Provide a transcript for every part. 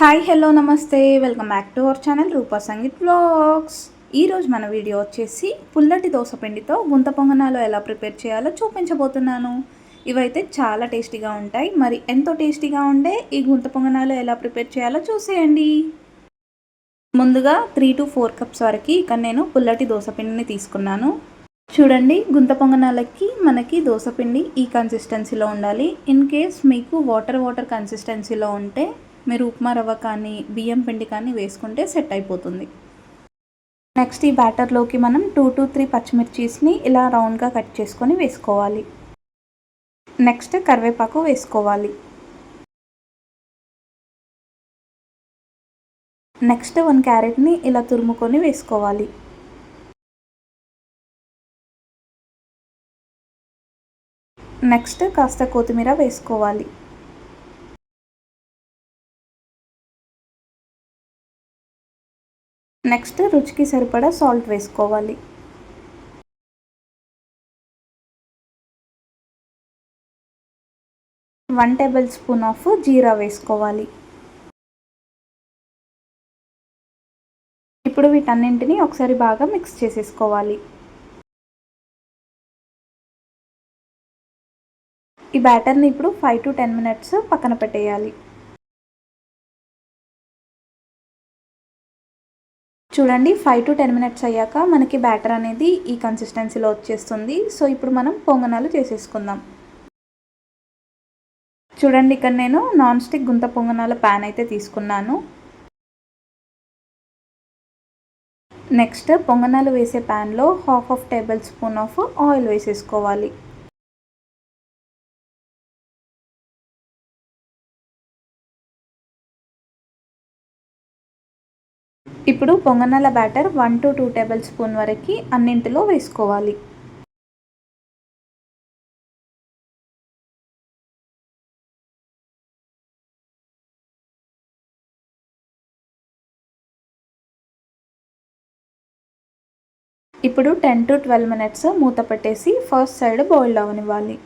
Hi hello నమస్తే. Welcome back to our channel Rupa Sangeet blogs. ఈరోజు మన video వచ్చేసి పుల్లటి దోశ పిండితో గుంత పొంగనాలు ఎలా ప్రిపేర్ చేయాలో చూపించబోతున్నాను. ఇవైతే చాలా టేస్టీగా ఉంటాయి. మరి ఎంతో టేస్టీగా ఉండే ఈ గుంత పొంగనాలు ఎలా ప్రిపేర్ చేయాలో చూసేయండి. ముందుగా త్రీ టు ఫోర్ కప్స్ వరకు ఇక్కడ నేను పుల్లటి దోస పిండిని తీసుకున్నాను. చూడండి గుంత పొంగనాలకి మనకి దోసపిండి ఈ కన్సిస్టెన్సీలో ఉండాలి. ఇన్ కేస్ మీకు వాటర్ వాటర్ కన్సిస్టెన్సీలో ఉంటే మీరు ఉప్మా రవ్వ కానీ బియ్యం పిండి కానీ వేసుకుంటే సెట్ అయిపోతుంది. నెక్స్ట్ ఈ బ్యాటర్లోకి మనం టూ టు త్రీ పచ్చిమిర్చీస్ని ఇలా రౌండ్గా కట్ చేసుకొని వేసుకోవాలి. నెక్స్ట్ కరివేపాకు వేసుకోవాలి. నెక్స్ట్ వన్ క్యారెట్ని ఇలా తురుముకొని వేసుకోవాలి. నెక్స్ట్ కాస్త కొత్తిమీర వేసుకోవాలి. నెక్స్ట్ రుచికి సరిపడా సాల్ట్ వేసుకోవాలి. One tablespoon of jeera వేసుకోవాలి. ఇప్పుడు వీటన్నింటిని ఒకసారి బాగా మిక్స్ చేసేసుకోవాలి. ఈ బ్యాటర్ని ఇప్పుడు ఫైవ్ టు టెన్ మినిట్స్ పక్కన పెట్టేయాలి. చూడండి ఫైవ్ టు టెన్ మినిట్స్ అయ్యాక మనకి బ్యాటర్ అనేది ఈ కన్సిస్టెన్సీలో వచ్చేస్తుంది. సో ఇప్పుడు మనం పొంగనాలు చేసేసుకుందాం. చూడండి ఇక్కడ నేను నాన్ స్టిక్ గుంత పొంగనాల ప్యాన్ అయితే తీసుకున్నాను. నెక్స్ట్ పొంగనాలు వేసే ప్యాన్లో half of tablespoon of oil వేసేసుకోవాలి. ఇప్పుడు పొంగనాల batter one to two tablespoon వరకు అన్నింటిలో వేసుకోవాలి. ఇప్పుడు టెన్ టు ట్వెల్వ్ మినిట్స్ మూత పెట్టేసి ఫస్ట్ సైడ్ బాయిల్ అవనివ్వాలి.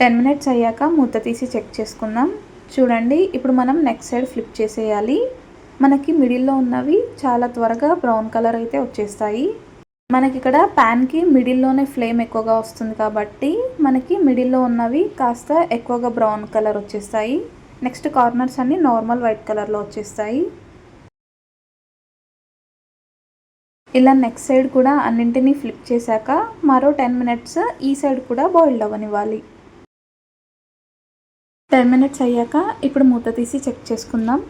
టెన్ మినిట్స్ అయ్యాక మూత తీసి చెక్ చేసుకుందాం. చూడండి ఇప్పుడు మనం నెక్స్ట్ సైడ్ ఫ్లిప్ చేసేయాలి. మనకి మిడిల్లో ఉన్నవి చాలా త్వరగా బ్రౌన్ కలర్ అయితే వచ్చేస్తాయి. మనకి ఇక్కడ ప్యాన్కి మిడిల్లోనే ఫ్లేమ్ ఎక్కువగా వస్తుంది కాబట్టి మనకి మిడిల్లో ఉన్నవి కాస్త ఎక్కువగా బ్రౌన్ కలర్ వచ్చేస్తాయి. నెక్స్ట్ కార్నర్స్ అన్నీ నార్మల్ వైట్ కలర్లో వచ్చేస్తాయి. ఇలా నెక్స్ట్ సైడ్ కూడా అన్నింటినీ ఫ్లిప్ చేశాక మరో టెన్ మినిట్స్ ఈ సైడ్ కూడా బాయిల్డ్ అవ్వనివ్వాలి. టెన్ మినిట్స్ అయ్యాక ఇప్పుడు మూత తీసి చెక్ చేసుకుందాం.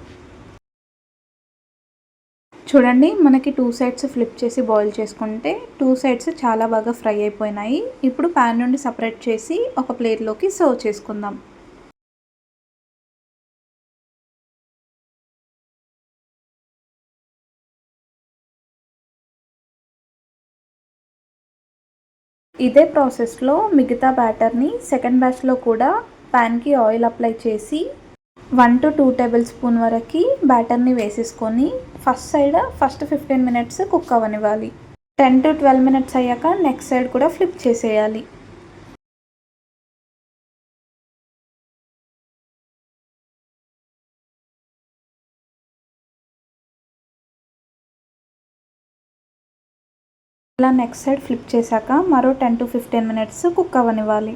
చూడండి మనకి టూ సైడ్స్ ఫ్లిప్ చేసి బాయిల్ చేసుకుంటే టూ సైడ్స్ చాలా బాగా ఫ్రై అయిపోయినాయి. ఇప్పుడు ప్యాన్ నుండి సపరేట్ చేసి ఒక ప్లేట్లోకి సర్వ్ చేసుకుందాం. ఇదే ప్రాసెస్లో మిగతా బ్యాటర్ని సెకండ్ బ్యాచ్లో కూడా ప్యాన్కి ఆయిల్ అప్లై చేసి one to two tablespoon వరకు బ్యాటర్ని వేసేసుకొని first side first fifteen minutes cook అవ్వనివ్వాలి. Ten to twelve minutes అయ్యాక నెక్స్ట్ సైడ్ కూడా ఫ్లిప్ చేసేయాలి. ఇలా నెక్స్ట్ సైడ్ ఫ్లిప్ చేశాక మరో ten to fifteen minutes cook అవ్వనివ్వాలి.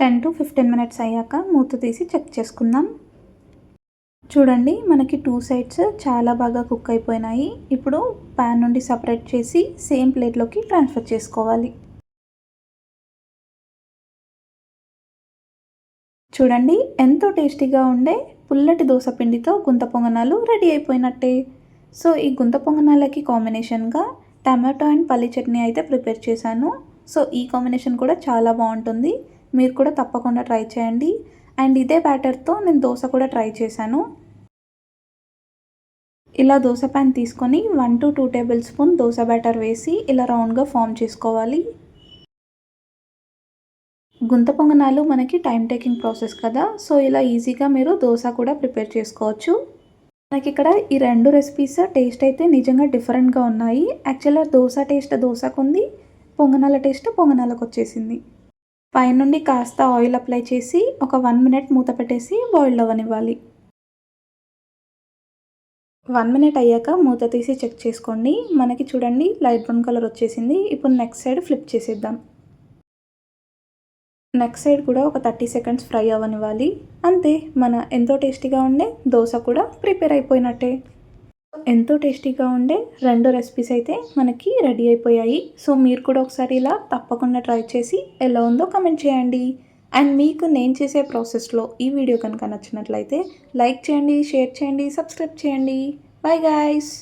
Ten to fifteen minutes అయ్యాక మూత తీసి చెక్ చేసుకుందాం. చూడండి మనకి టూ సైడ్స్ చాలా బాగా కుక్ అయిపోయినాయి. ఇప్పుడు ప్యాన్ నుండి సపరేట్ చేసి సేమ్ ప్లేట్లోకి ట్రాన్స్ఫర్ చేసుకోవాలి. చూడండి ఎంతో టేస్టీగా ఉండే పుల్లటి దోశ పిండితో గుంత పొంగనాలు రెడీ అయిపోయినట్టే. సో ఈ గుంత పొంగనాలకి కాంబినేషన్గా టమాటో అండ్ పల్లి చట్నీ అయితే ప్రిపేర్ చేశాను. సో ఈ కాంబినేషన్ కూడా చాలా బాగుంటుంది. మీరు కూడా తప్పకుండా ట్రై చేయండి. అండ్ ఇదే బ్యాటర్తో నేను దోశ కూడా ట్రై చేశాను. ఇలా దోశ ప్యాన్ తీసుకొని one to two tablespoon dosa batter వేసి ఇలా రౌండ్గా ఫామ్ చేసుకోవాలి. గుంత పొంగనాలు మనకి టైం టేకింగ్ ప్రాసెస్ కదా. సో ఇలా ఈజీగా మీరు దోశ కూడా ప్రిపేర్ చేసుకోవచ్చు. మనకి ఇక్కడ ఈ రెండు రెసిపీస్ టేస్ట్ అయితే నిజంగా డిఫరెంట్గా ఉన్నాయి. యాక్చువల్గా దోశ టేస్ట్ దోశకు ఉంది పొంగనాల టేస్ట్ పొంగనాలకు వచ్చేసింది. పైనుండి కాస్త ఆయిల్ అప్లై చేసి ఒక వన్ మినిట్ మూత పెట్టేసి బాయిల్ అవ్వనివ్వాలి. వన్ మినిట్ అయ్యాక మూత తీసి చెక్ చేసుకోండి. మనకి చూడండి లైట్ బ్రౌన్ కలర్ వచ్చేసింది. ఇప్పుడు నెక్స్ట్ సైడ్ ఫ్లిప్ చేసేద్దాం. నెక్స్ట్ సైడ్ కూడా ఒక థర్టీ సెకండ్స్ ఫ్రై అవ్వనివ్వాలి. అంతే మన ఎంతో టేస్టీగా ఉండే దోశ కూడా ప్రిపేర్ అయిపోయినట్టే. ఎంతో టేస్టీగా ఉండే రెండు రెసిపీస్ అయితే మనకి రెడీ అయిపోయాయి. సో మీరు కూడా ఒకసారి ఇలా తప్పకుండా ట్రై చేసి ఎలా ఉందో కమెంట్ చేయండి. అండ్ మీకు నేను చేసే ప్రాసెస్లో ఈ వీడియో కనుక నచ్చినట్లయితే లైక్ చేయండి షేర్ చేయండి సబ్స్క్రైబ్ చేయండి. Bye guys